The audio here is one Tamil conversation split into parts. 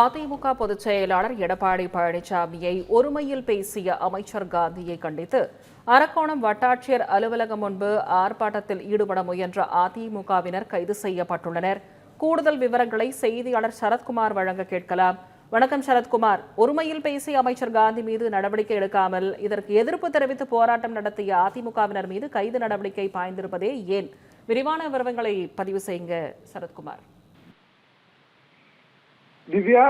அதிமுக பொதுச் செயலாளர் எடப்பாடி பழனிசாமியை ஒருமையில் பேசிய அமைச்சர் காந்தியை கண்டித்து அரக்கோணம் வட்டாட்சியர் அலுவலகம் முன்பு ஆர்ப்பாட்டத்தில் ஈடுபட முயன்ற அதிமுகவினர் கைது செய்யப்பட்டுள்ளனர். கூடுதல் விவரங்களை செய்தியாளர் சரத்குமார் வழங்க கேட்கலாம். வணக்கம் சரத்குமார். ஒருமையில் பேசிய அமைச்சர் காந்தி மீது நடவடிக்கை எடுக்காமல் இதற்கு எதிர்ப்பு தெரிவித்து போராட்டம் நடத்திய அதிமுகவினர் மீது கைது நடவடிக்கை பாய்ந்திருப்பதே ஏன்? விரிவான விவரங்களை பதிவு செய்யுங்க சரத்குமார். திவ்யா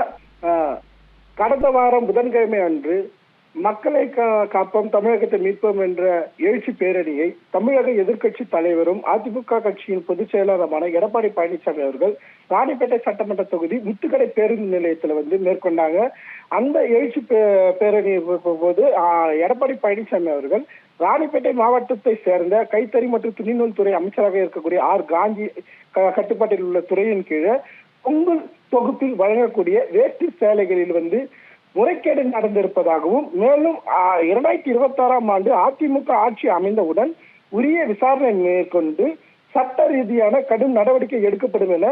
கடந்த வாரம் புதன்கிழமை அன்று மக்களை கா- காப்போம் தமிழகத்தை மீட்போம் என்ற எழுச்சி பேரணியை தமிழக எதிர்க்கட்சி தலைவரும் அதிமுக கட்சியின் பொதுச் செயலாளருமான எடப்பாடி பழனிசாமி அவர்கள் ராணிப்பேட்டை சட்டமன்ற தொகுதி முத்துக்கடை பேருந்து நிலையத்தில் வந்து மேற்கொண்டாங்க. அந்த எழுச்சி பே- பேரணி போது எடப்பாடி பழனிசாமி அவர்கள் ராணிப்பேட்டை மாவட்டத்தை சேர்ந்த கைத்தறி மற்றும் துணிநூல் துறை அமைச்சராக இருக்கக்கூடிய ஆர். காந்தி க- கட்டுப்பாட்டில் உள்ள துறையின் கீழே பொங்கல் தொகுப்பில் வழங்கக்கூடிய வேட்டி சேலைகளில் வந்து முறைகேடு நடந்திருப்பதாகவும் மேலும் இரண்டாயிரத்தி இருபத்தி ஆறாம் ஆண்டு அதிமுக ஆட்சி அமைந்தவுடன் உரிய விசாரணை மேற்கொண்டு சட்ட ரீதியான கடும் நடவடிக்கை எடுக்கப்படும் என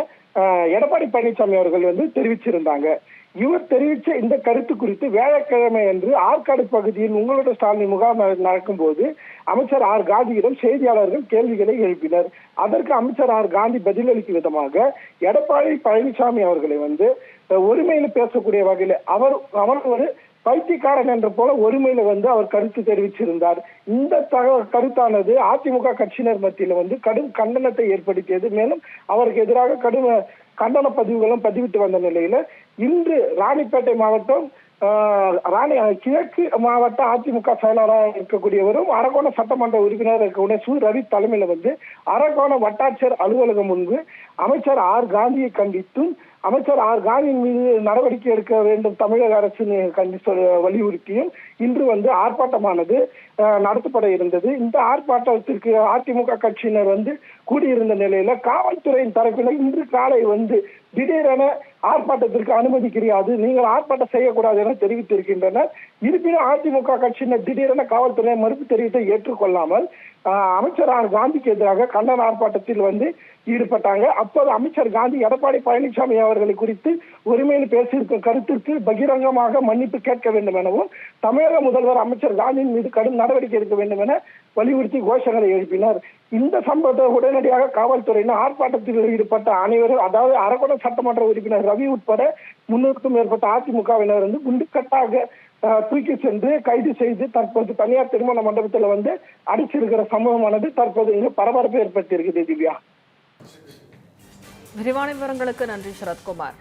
எடப்பாடி பழனிசாமி அவர்கள் வந்து தெரிவிச்சிருந்தாங்க. இவர் தெரிவித்த இந்த கருத்து குறித்து வியாழக்கிழமை அன்று ஆற்காடு பகுதியில் உங்களோட ஸ்டாலின் முகாம் நடக்கும் நடக்கும்போது அமைச்சர் ஆர். காந்தியிடம் செய்தியாளர்கள் கேள்விகளை எழுப்பினர். அதற்கு அமைச்சர் ஆர். காந்தி பதிலளிக்கும் விதமாக எடப்பாடி பழனிசாமி அவர்களை வந்து ஒருமையில பேசக்கூடிய வகையில் அவர் அவர் ஒரு பைத்தியக்காரன் என்ற போல ஒருமையில வந்து அவர் கருத்து தெரிவிச்சிருந்தார். இந்த தக- கருத்தானது அதிமுக கட்சியினர் மத்தியில வந்து கடும் கண்டனத்தை ஏற்படுத்தியது. மேலும் அவருக்கு எதிராக கடும் கண்டன பதிவுகளும் பதிவிட்டு வந்த நிலையில இன்று ராணிப்பேட்டை மாவட்டம் ராணி கிழக்கு மாவட்ட அதிமுக செயலாளராக இருக்கக்கூடியவரும் அரக்கோணம் சட்டமன்ற உறுப்பினர் இருக்கக்கூடிய சு. ரவி தலைமையில வந்து அரக்கோணம் வட்டாட்சியர் அலுவலகம் முன்பு அமைச்சர் ஆர் காந்தியை கண்டித்தும் அமைச்சர் ஆர் காந்தியின் மீது நடவடிக்கை எடுக்க வேண்டும் தமிழக அரசின் கண்டி சொல் வலியுறுத்தியும் இன்று வந்து ஆர்ப்பாட்டமானது நடத்தப்பட இருந்தது. இந்த ஆர்ப்பாட்டத்திற்கு அதிமுக கட்சியினர் வந்து கூடியிருந்த நிலையில காவல்துறையின் தரப்பினர் இன்று காலை வந்து திடீரென ஆர்ப்பாட்டத்திற்கு அனுமதி கிடையாது நீங்கள் ஆர்ப்பாட்டம் செய்யக்கூடாது என தெரிவித்திருக்கின்றனர். இருப்பினும் அதிமுக கட்சியினர் திடீரென காவல்துறையை மறுப்பு தெரிவித்தை ஏற்றுக்கொள்ளாமல் அமைச்சர் ஆர் காந்திக்கு எதிராக கண்டன ஆர்ப்பாட்டத்தில் வந்து ஈடுபட்டாங்க. அப்போது அமைச்சர் காந்தி எடப்பாடி பழனிசாமி அவர்களை குறித்து உரிமையில் பேசியிருக்கும் கருத்திற்கு பகிரங்கமாக மன்னிப்பு கேட்க வேண்டும் எனவும் தமிழக முதல்வர் அமைச்சர் காந்தியின் மீது கடும் நடவடிக்கை எடுக்க வேண்டும் என வலியுறுத்தி கோஷங்களை எழுப்பினர். இந்த சம்பவத்தை உடனடியாக காவல்துறையினர் ஆர்ப்பாட்டத்தில் ஈடுபட்ட அனைவரும் அதாவது அரகோண சட்டமன்ற உறுப்பினர் ரவி உட்பட முன்னூறுக்கும் மேற்பட்ட அதிமுகவினர் வந்து குண்டுக்கட்டாக தூக்கி சென்று கைது செய்து தற்போது தனியார் திருமண மண்டபத்தில் வந்து அடிச்சிருக்கிற சம்பவமானது தற்போது இங்கு பரபரப்பு ஏற்படுத்தியிருக்குது திவ்யா. விரிவான விவரங்களுக்கு நன்றி சரத்குமார்.